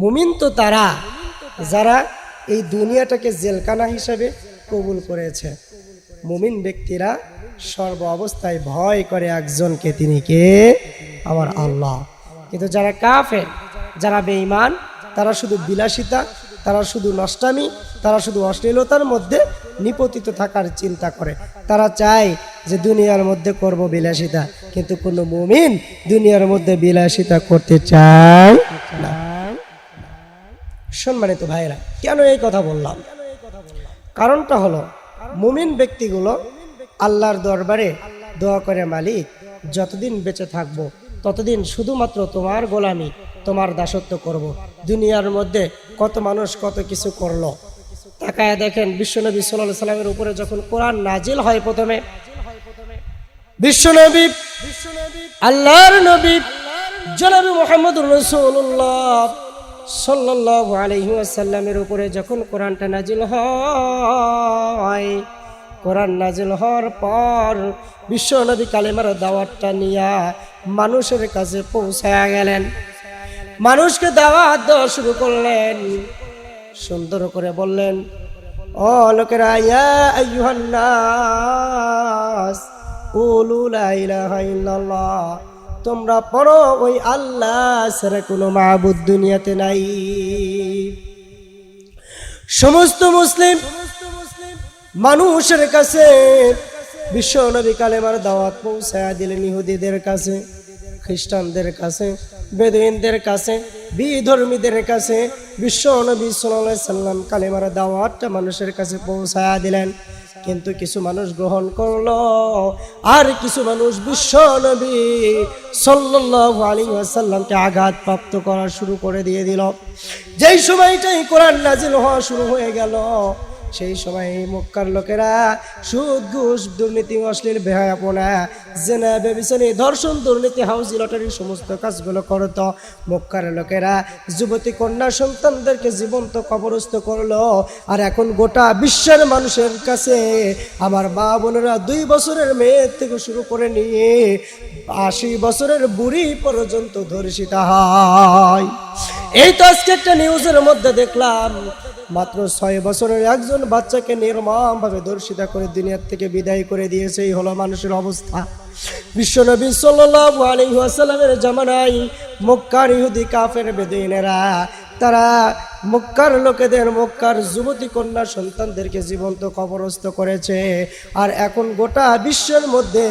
মুমিন তো তারা, যারা এই দুনিয়াটাকে জেলখানা হিসাবে কবুল করেছে। মুমিন ব্যক্তিরা সর্ব অবস্থায় ভয় করে একজনকে, তিনি কে? আমার আল্লাহ। কিন্তু যারা কাফের, যারা বেঈমান, তারা শুধু বিলাসিতা, তারা শুধু নষ্টামি, তারা শুধু অশ্লীলতার মধ্যে নিপতিত থাকার চিন্তা করে। তারা চায় যে দুনিয়ার মধ্যে করব বিলাসিতা, কিন্তু কোনো মুমিন দুনিয়ার মধ্যে বিলাসিতা করতে চায় সম্মানিত ভাইরা কেন এই কথা বললাম কারণটা হলো, মুমিন ব্যক্তিগুলো আল্লাহর দরবারে দোয়া করে, মালিক, যতদিন বেঁচে থাকব, ততদিন শুধুমাত্র তোমার গোলামি, তোমার দাসত্ব করব। দুনিয়ার মধ্যে কত মানুষ কত কিছু করল তাকায় দেখেন, বিশ্বনবী সাল্লাহ সাল্লামের উপরে যখন কোরআন নাজিল হয় প্রথমে, বিশ্বনবী, আল্লাহর নবী, জনাবি মোহাম্মদ রসুল্লাহ সাল্লাহ আলহিউসাল্লামের উপরে যখন কোরআনটা নাজিল হয়, কোরআন নাজিল হওয়ার পর বিশ্বনবী কালেমার দাওয়াতটা নিয়া মানুষের কাছে পৌঁছায়া গেলেন। মানুষকে দাওয়াত দেওয়া শুরু করলেন। সুন্দর করে বললেন, ও লোকেরা, ইয়া আইয়ুহান নাস, কুলু ইলাহা ইল্লাল্লাহ তোমরা পড়ো, ওই আল্লাহ ছাড়া কোনো মাহবুদ দুনিয়াতে নাই। সমস্ত মুসলিম মানুষের কাছে বিশ্ব নবী কালেমার দাওয়াত পৌঁছায়া দিলেন ইহুদিদের কাছে, খ্রিস্টানদের কাছে, বেদুইনদের কাছে, বিধর্মীদের কাছে। বিশ্ব নবী সাল্লাম কালেমার দাওয়াতটা মানুষের কাছে পৌঁছায়া দিলেন। কিন্তু কিছু মানুষ গ্রহণ করল। আর কিছু মানুষ বিশ্ব নবী সাল্লাল্লাহু আলাইহি ওয়াসাল্লামকে আঘাত প্রাপ্ত করা শুরু করে দিয়ে দিল। যেই সময়টাই কোরআন নাজিল হওয়া শুরু হয়ে গেল সেই সময় মক্কার লোকেরা সুদ, ঘুষ, দুর্নীতি, অশ্লীল বেহায়াপনা, জেনা বেবিচানি ধর্ষণ, দুর্নীতি, হাউজি, লটারি সমস্ত কাজগুলো করত। মক্কার লোকেরা যুবতী, কন্যা সন্তানদেরকে জীবন্ত কবরস্থ করল। আর এখন গোটা বিশ্বের মানুষের কাছে আমার মা বোনেরা দুই বছরের মেয়ের থেকে শুরু করে নিয়ে আশি বছরের বুড়ি পর্যন্ত ধর্ষিতা হয়। এই তো আজকে একটা নিউজের মধ্যে দেখলাম মাত্র ছয় বছরের একজন বাচ্চাকে নির্মমভাবে দর্শিতা করে দুনিয়ার থেকে বিদায় করে দিয়েছে, এই হলো মানুষের অবস্থা। বিশ্বনবী সাল্লাল্লাহু আলাইহি ওয়াসাল্লামের জামানায় মক্কার ইহুদি কাফের বেদিনেরা তারা মক্কার লোকেদের মক্কার যুবতী কন্যা সন্তানদেরকে জীবন্ত কবরস্থ করেছে। আর এখন গোটা বিশ্বের মধ্যে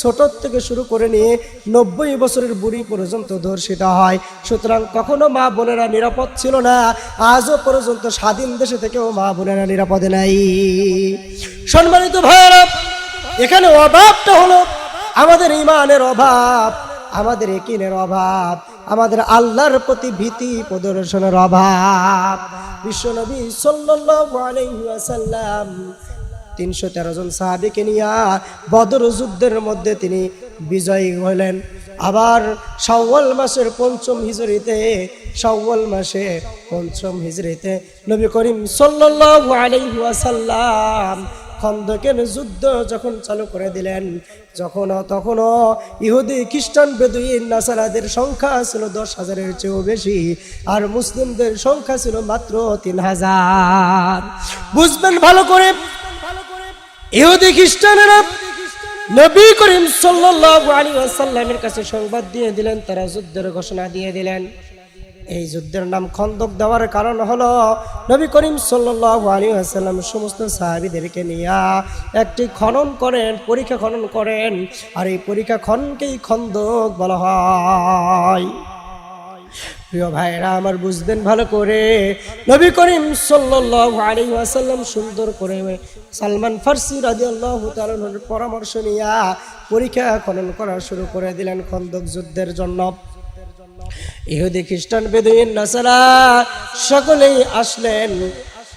ছোট থেকে শুরু করে নিয়ে নব্বই বছরের বুড়ি পর্যন্ত ধর্ষিত হয়। সুতরাং কখনো মা বোনেরা নিরাপদ ছিল না, আজও পর্যন্ত স্বাধীন দেশে থেকেও মা বোনেরা নিরাপদে নাই। সম্মানিত ভাইয়েরা, এখানে অভাবটা হলো আমাদের ইমানের অভাব, আমাদের একিনের অভাব। আমাদের আল্লাহর প্রতি ভীতি প্রদর্শনের অভাব। বিশ্বনবী ওয়াসাল্লাম তিনশো তেরো জন সাহাবিকে নিয়ে বদর যুদ্ধের মধ্যে তিনি বিজয়ী হলেন। আবার শাওয়াল মাসের পঞ্চম হিজরিতে শাওয়াল মাসে পঞ্চম হিজরিতে নবী করিম সাল্লাল্লাহু আলাইহি ওয়াসাল্লাম খন্দকের যুদ্ধ যখন চালু করে দিলেন যখন তখনও ইহুদি, খ্রিস্টান, বেদুইন, নাসারাদের সংখ্যা ছিল দশ হাজারের চেয়েও বেশি, আর মুসলিমদের সংখ্যা ছিল মাত্র তিন হাজার। বুঝবেন ভালো করে, ইহুদি, খ্রিস্টানেরা নবী করিম সাল্লাল্লাহু আলাইহি ওয়াসাল্লামের কাছে সংবাদ দিয়ে দিলেন, তারা যুদ্ধের ঘোষণা দিয়ে দিলেন। এই যুদ্ধের নাম খন্দক দেওয়ার কারণ হলো নবী করিম ওয়াসাল্লাম সমস্ত সাহাবিদেরকে নিয়ে একটি খনন করেন, পরীক্ষা খনন করেন। আর এই পরীক্ষা খননকেই খন্দক বলা হয়। প্রিয় ভাইরা আমার বুঝবেন ভালো করে, নবী করিম ওয়াসাল্লাম সুন্দর করে সালমান ফার্সি রাদিয়াল্লাহু পরামর্শ নিয়ে পরীক্ষা খনন করা শুরু করে দিলেন খন্দক যুদ্ধের জন্য। ইহুদি খ্রিস্টান বেদুইন নাসারা সকলেই আসলেন।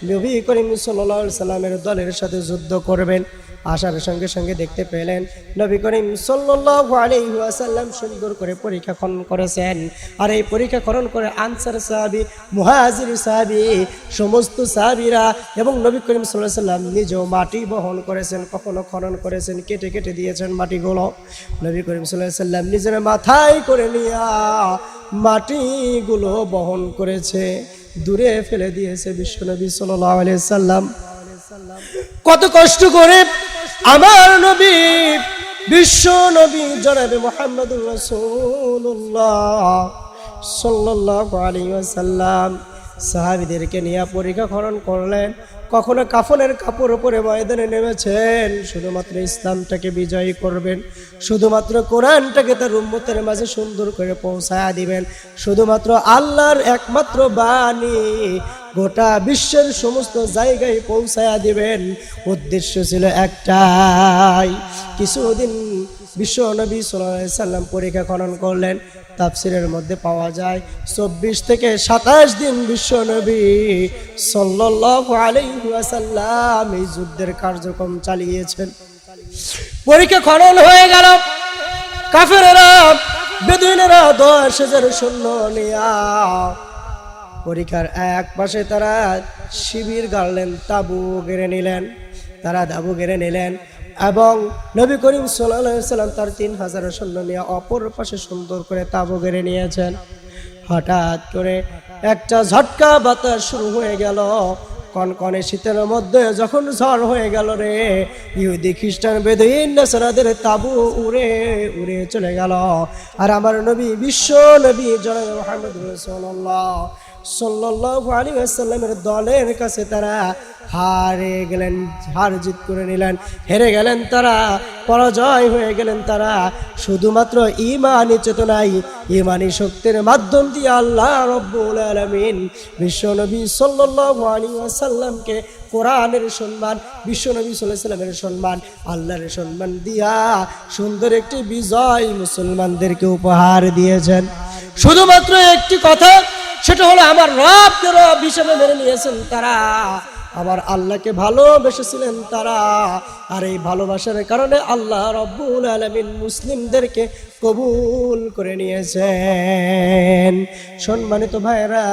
নবী করিম সাল্লামের দলের সাথে যুদ্ধ করবেন। আসার সঙ্গে সঙ্গে দেখতে পেলেন নবী করিম ওয়াসাল্লাম সুন্দর করে পরীক্ষা খনন করেছেন। আর এই পরীক্ষা খনন করে আনসার সাহাবী, মুহাজির সাহাবী, সমস্ত সাহাবীরা এবং নবী করিম আলাইহি সাল্লাম নিজেও মাটি বহন করেছেন, কখনো খনন করেছেন, কেটে কেটে দিয়েছেন মাটিগুলো। নবী করিম আলাইহি সাল্লাম নিজের মাথায় করে নিয়া মাটিগুলো বহন করেছে, দূরে ফেলে দিয়েছে বিশ্বনবী আলাইহি সাল্লাম কত কষ্ট করে আমার নবী, বিশ্ব নবী জনাবে মোহাম্মদুর রাসূলুল্লাহ সাল্লাল্লাহু আলাইহি ওয়াসাল্লাম। সাহাবীদেরকে নিয়ে পরীক্ষা খনন করলেন। কখনো কাফনের কাপড় উপরে ময়দানে নেমেছেন। শুধুমাত্র ইসলামটাকে বিজয়ী করবেন। শুধুমাত্র কোরআনটাকে তার উম্মতের মাঝে সুন্দর করে পৌঁছায়া দিবেন। শুধুমাত্র আল্লাহর একমাত্র বাণী গোটা বিশ্বের সমস্ত জায়গায় পৌঁছায়া দিবেন। উদ্দেশ্য ছিল একটাই। কিছুদিন বিশ্ব নবী সাল্লাম পরীক্ষা খনন করলেন। তাফসিরের মধ্যে পাওয়া যায়, চব্বিশ থেকে সাতাশ দিন বিশ্ব নবী সাল্লাল্লাহু আলাইহি এই যুদ্ধের কার্যক্রম চালিয়েছেন। পরীক্ষা খনন হয়ে গেল। কাফেরেরা, বেদুইনেরা দশ হাজার শূন্য নিয়া পরীক্ষার এক পাশে তারা শিবির গাড়লেন, তাবু গেড়ে নিলেন, তারা তাবু গেড়ে নিলেন এবং নবী করিম সাল্লাম তার তিন হাজার সৈন্য নিয়ে অপর পাশে সুন্দর করে তাবু গেড়ে নিয়েছেন। হঠাৎ করে একটা ঝটকা বাতাস শুরু হয়ে গেল। কনকনে শীতের মধ্যে যখন ঝড় হয়ে গেল রে, ইহুদি, খ্রিস্টান বেদইন নেসারাদের তাবু উড়ে উড়ে চলে গেল। আর আমার নবী, বিশ্ব নবী জনাব মোহাম্মদ রাসূলুল্লাহ সাল্লাল্লাহু আলাইহি ওয়াসাল্লামের দলের কাছে তারা হারে গেলেন হার জিত করে নিলেন, হেরে গেলেন তারা, পরাজয় হয়ে গেলেন তারা। শুধুমাত্র ইমানি চেতনাই ইমানি শক্তির মাধ্যম দিয়ে আল্লাহ রব্বুল আলামিন বিশ্বনবী সাল্লাল্লাহু আলাইহি ওয়াসাল্লামকে কোরআনের সম্মান বিশ্বনবী আলাইহি সাল্লামের সম্মান, আল্লাহর সম্মান দিয়া সুন্দর একটি বিজয় মুসলমানদেরকে উপহার দিয়েছেন। শুধুমাত্র একটি কথা সেটা হলো আমার রবকে রব হিসেবে মেনে নিয়েছেন তারা। আমার আল্লাহকে ভালোবেসেছিলেন তারা। আর এই ভালোবাসার কারণে আল্লাহ রব্বুল আলমিন মুসলিমদেরকে কবুল করে নিয়েছেন। সম্মানিত ভাইরা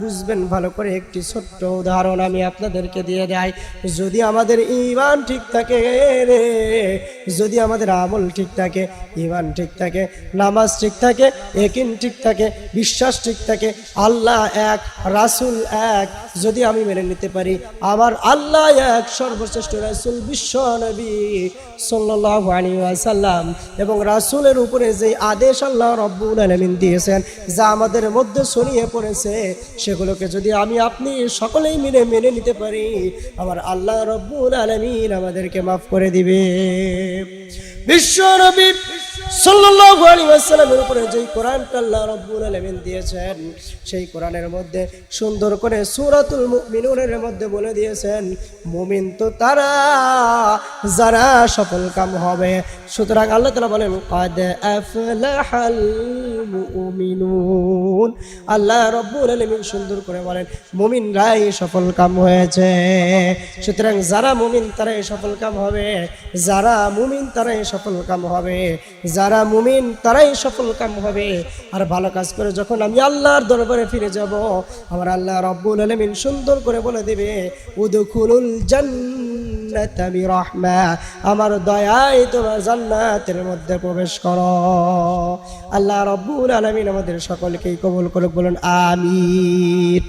বুঝবেন ভালো করে একটি ছোট্ট উদাহরণ আমি আপনাদেরকে দিয়ে দেয়। যদি আমাদের ইমান ঠিক থাকে রে, যদি আমাদের আমল ঠিক থাকে, ইমান ঠিক থাকে, নামাজ ঠিক থাকে, একিন ঠিক থাকে, বিশ্বাস ঠিক থাকে, আল্লাহ এক, রাসুল এক, যদি আমি মেনে নিতে পারি, আমার আল্লাহ এক, সর্বশ্রেষ্ঠ রাসুল বিশ্ব নবী সাল্লাল্লাহু আলাইহি ওয়াসাল্লাম এবং রাসূলের উপরে যে আদেশ আল্লাহ রব্বুল আলামিন দিয়েছেন, যা আমাদের মধ্যে ছড়িয়ে পড়েছে সেগুলোকে যদি আমি আপনি সকলেই মিলে মেনে নিতে পারি, আমার আল্লাহ রব্বুল আলমিন আমাদেরকে মাফ করে দিবে। বিশ্ব নবী সাল্লাল্লাহু আলাইহি ওয়াসাল্লামের উপরে যেই কোরআনটা আল্লাহ রাব্বুল আলামিন দিয়েছেন, সেই কোরআনের মধ্যে সুন্দর করে সূরাতুল মুমিনুনের মধ্যে বলে দিয়েছেন, মুমিন তো তারা, যারা সফল কাম হবে। সুতরাং আল্লাহ তাআলা বলেন, কাদ আফলাহাল মুমিনুন। আল্লাহ রাব্বুল আলামিন সুন্দর করে বলেন, মুমিনরাই সফল কাম হয়েছে। সুতরাং যারা মুমিন তারাই সফল কাম হবে, যারা মুমিন তারাই সফল কাম হবে। যারা মুমিন, তারাই সফল কাম হবে। আর ভালো কাজ করে যখন আমি আল্লাহর দরবারে ফিরে যাব, আমার আল্লাহ রব্বুল আলামিন সুন্দর করে বলে দেবে, উদখুলুল জান্নাত বিরহমা আমার দয়ায় তোমার জান্নাতের মধ্যে প্রবেশ করো। আল্লাহ রব্বুল আলামিন আমাদের সকলকেই কবুল করে বলুন, আমিন।